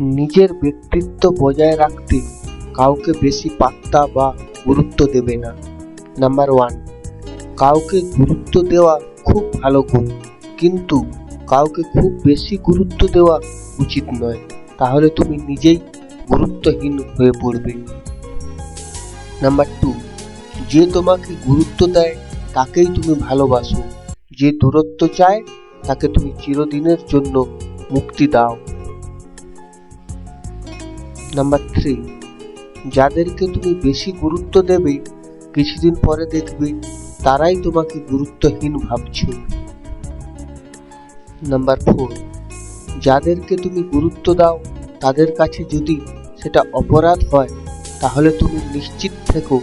নিজের ব্যক্তিত্ব বজায় রাখতে কাউকে বেশি পাত্তা বা গুরুত্ব দেবে না। নাম্বার ওয়ান কাউকে গুরুত্ব দেওয়া খুব ভালো গুণ। কিন্তু কাউকে খুব বেশি গুরুত্ব দেওয়া উচিত নয়। তাহলে তুমি নিজেই গুরুত্বহীন হয়ে পড়বে। নাম্বার টু যে তোমাকে গুরুত্ব দেয়, তাকেই তুমি ভালোবাসো। যে দূরত্ব চায়, তাকে তুমি চিরদিনের জন্য মুক্তি দাও। নাম্বার থ্রি যাদেরকে তুমি বেশি গুরুত্ব দেবে, কিছুদিন পরে দেখবে তারাই তোমাকে গুরুত্বহীন ভাবছে। নাম্বার ফোর যাদেরকে তুমি গুরুত্ব দাও, তাদের কাছে যদি সেটা অপরাধ হয়, তাহলে তুমি নিশ্চিত থেকো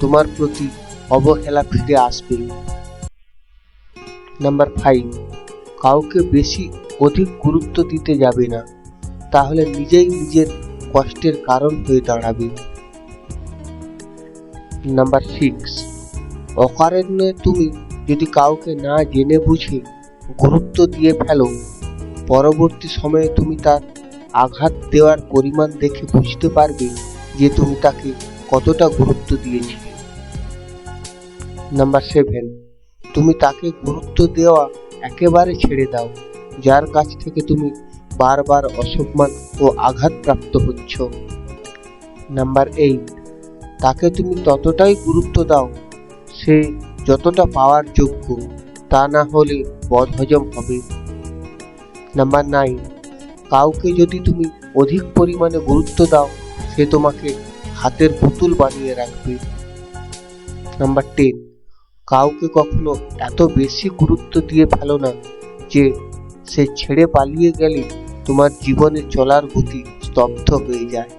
তোমার প্রতি অবহেলা ফিরে আসবে। নাম্বার ফাইভ কাউকে বেশি অধিক গুরুত্ব দিতে যাবে না। তাহলে নিজেই নিজের কষ্টের কারণ হয়ে দাঁড়াবে। নাম্বার সিক্স অকারণে তুমি যদি কাউকে না জেনে বুঝে গুরুত্ব দিয়ে ফেলো, পরবর্তী সময়ে তুমি তার আঘাত দেওয়ার পরিমাণ দেখে বুঝতে পারবে যে তুমি তাকে কতটা গুরুত্ব দিয়েছিলে। নাম্বার সেভেন তুমি তাকে গুরুত্ব দেওয়া একেবারে ছেড়ে দাও, যার কাছ থেকে তুমি বারবার অসম্মান ও আঘাতপ্রাপ্ত হচ্ছ। নাম্বার এইট তাকে তুমি ততটাই গুরুত্ব দাও, সে যতটা পাওয়ার যোগ্য, তা না হলে বদহজম হবে। নাম্বার নাইন কাউকে যদি তুমি অধিক পরিমাণে গুরুত্ব দাও, সে তোমাকে হাতের পুতুল বানিয়ে রাখবে। নাম্বার টেন কাউকে কখনো এত বেশি গুরুত্ব দিয়ে ফেলো না যে সে ছেড়ে পালিয়ে গেলে তোমার জীবনে চলার গতি স্তব্ধ হয়ে যায়।